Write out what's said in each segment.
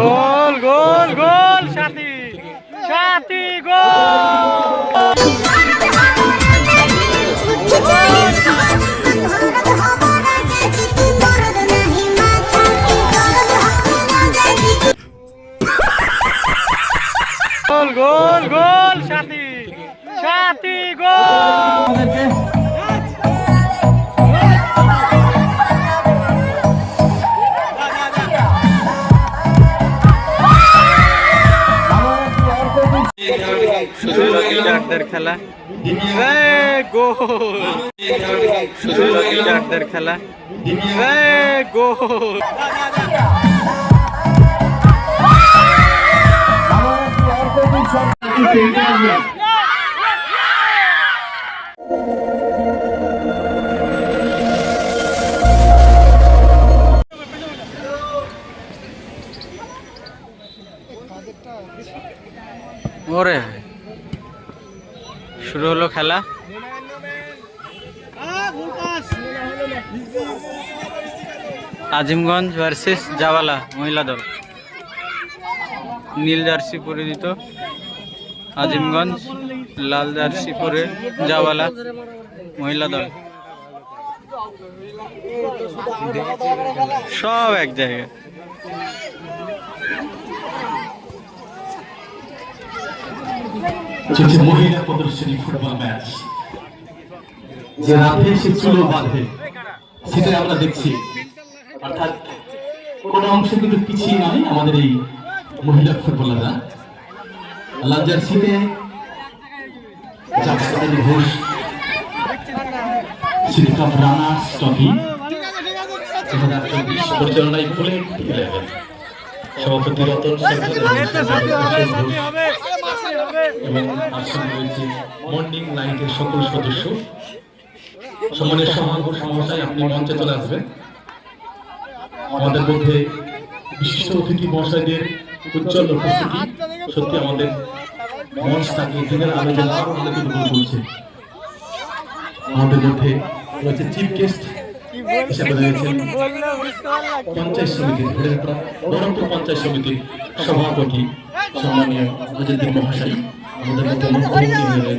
গোল গোল goal সাথী সাথী গোল। গোল গোল goal সাথী সাথী গোল। চারদের খেলা এ, গোল শুধু চারদের খেলা এ, গোল ওরে আজিমগঞ্জ ভার্সেস জাওয়ালা মহিলা দল। নীল জার্সি পরিহিত আজিমগঞ্জ, লাল জার্সি পরে জাওয়ালা মহিলা দল। সব এক জায়গায়। মহিলা প্রদর্শনী ফুটবল ম্যাচ। যে রাতে সে চুলো বাঁধে। সেটাই আমরা দেখছি, অর্থাৎ কোন অংশ কিন্তু পিছিয়ে নয় আমাদের এই মহিলা ফুটবলাররা। লাল জার্সিতে জাফর ঘোষ শ্রীকান্ত রানার্স ট্রফি সভাপতি এবং সকল সদস্য। সম্মানের সমাবেশায় আপনি মঞ্চে চলে আসবেন। আমাদের মধ্যে বিশিষ্ট অতিথি মহাশয়দের উজ্জ্বল উপস্থিতি সত্যি আমাদের মঞ্চটাকে দিনের আলোচনা আরও অনেক উপভোগ করছে। আমাদের মধ্যে রয়েছে চিফ গেস্ট হিসাবে রয়েছেন পঞ্চায়েত সমিতির বরমপুর পঞ্চায়েত সমিতির সভাপতি সম্মানীয় অজিতদিন মহাশয়। আমাদের মধ্যে মুখ্যমন্ত্রী হয়ে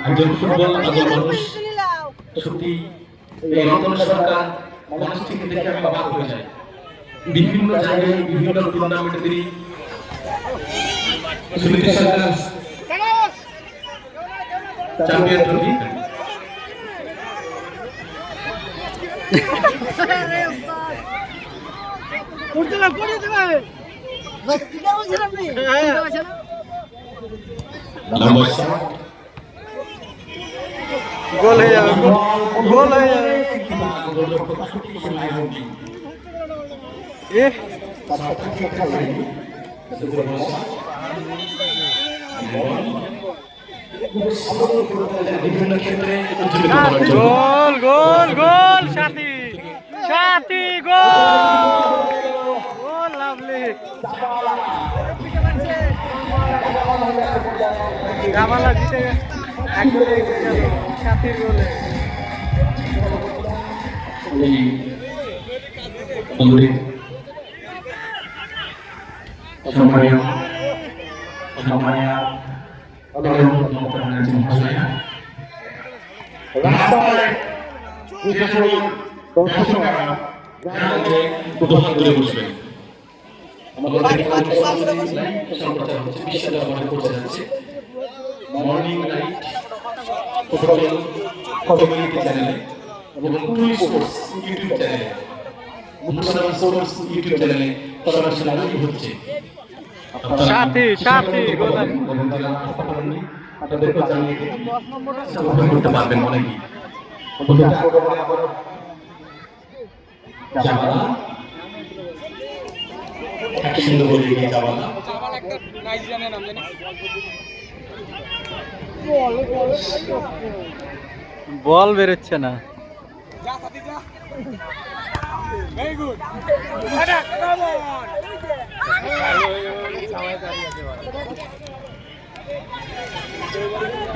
একজন ফুটবল আগল মানুষ সত্যি এই রতন সরকার মানুষটিকে দেখে আমি অবাক হয়ে যাই। বিভিন্ন জায়গায় বিভিন্ন টুর্নামেন্টে তিনি Suniti Sarkar champion trophy number সাত গোল হয়ে যাবে গোল হয়ে যাবে এ গোল গোল গোল সাথী সাথী গোল। গোল লাভলি জামালা জিতে গেছে। এক গোলে এগিয়ে গেল সাথীর গোলে এই মন্দিরে সম্মানীয় সম্মানীয় মহাশয়া রাস্তায় যে সকল দর্শকরা বসবেন আমাদের মর্নিং নাইট ফুটবল কমিউনিটি চ্যানেলে এবং টুই স্পোর্টস ইউটিউব চ্যানেলে মুসলাম স্পোর্টস ইউটিউব চ্যানেলে সরাসরি লাইভ হচ্ছে। সাথী সাথী গোল এবং যারা আসতে পারেননি তাদেরকে জানিয়ে করতে পারবেন অনেকেই। যারা এক সুন্দর বলে এগিয়ে যাওয়া বল বেরোচ্ছে না।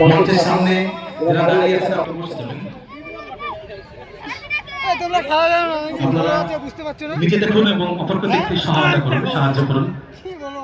মঞ্চের সামনে যারা দাঁড়িয়ে তোমরা খাওয়া বুঝতে পারছ না? নিচে দেখুন এবং অপরকে দেখতে সহায়তা করুন সাহায্য করুন।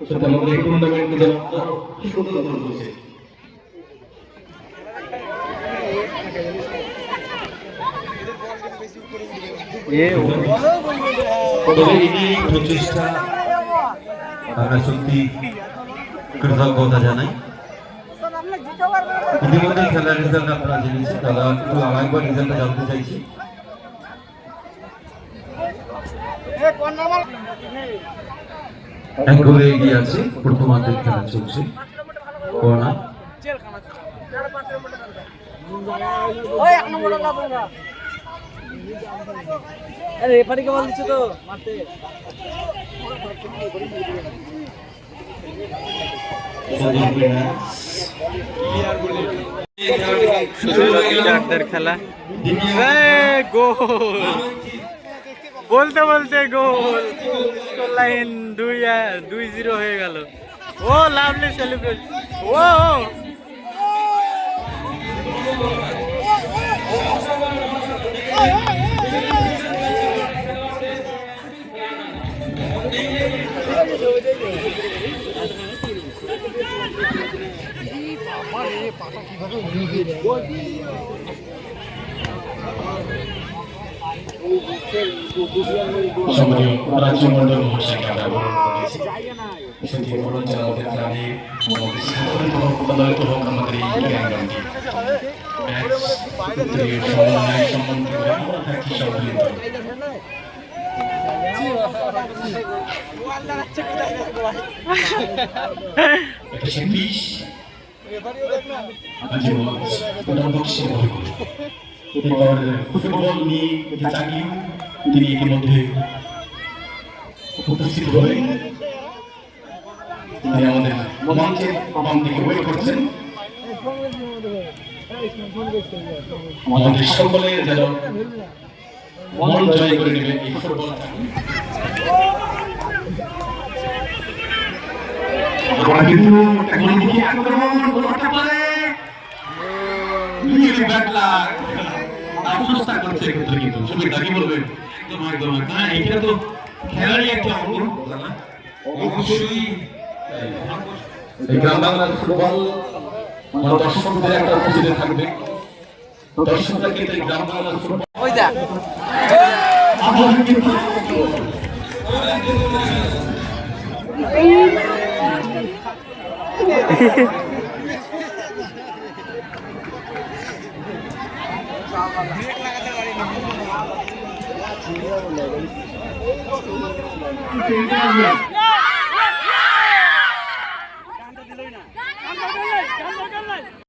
আমাদের এই টুর্নামেন্টকে কৃতজ্ঞতা জানাই। ইতিমধ্যে খেলার রেজাল্ট আপনারা জেনেছেন। দাদা, একটু আরেকবার রেজাল্টটা জানতে চাইছি। এক গোলে এগিয়ে আছে প্রথমার্ধের খেলা চলছে। করোনা আরে রেফারিকে বল দিচ্ছে তো মারতে। খেলা। গোল। বলতে বলতে গোল লাইন দুই দুই জিরো হয়ে গেল ও লাভলি সেলিব্রেট ও ও। সম্মানীয় রাজ্য মন্ডল মহাশয়কে আমরা বরণ করেছি। সেটি বরণ যারা আমাদের গ্রামে আমাদের হোক পদায়িত হোক, আমাদের এই ক্রীড়াঙ্গনটি সমন্বয় এবার ফুটবল নিয়ে যে চাকরি তিনি ইতিমধ্যে উপস্থিত হয়ে তিনি আমাদের মঞ্চের বাম দিকে ওয়েট করছেন আমাদের সকলে যেন মন জয় করে নেবে এই ফুটবলটা আমরা কিন্তু আক্রমণ অবস্থা করছে কিন্তু কিন্তু সবাই ডাকি বলবেন একদম একদম না হ্যাঁ, এটা তো খেলারই একটা অঙ্গ না হ্যাঁ? অবশ্যই গ্রাম বাংলার ফুটবল মানে দর্শকদের একটা উপস্থিতি থাকবে। দর্শকরা কিন্তু গ্রাম বাংলার ফুটবল ওই যা আসবে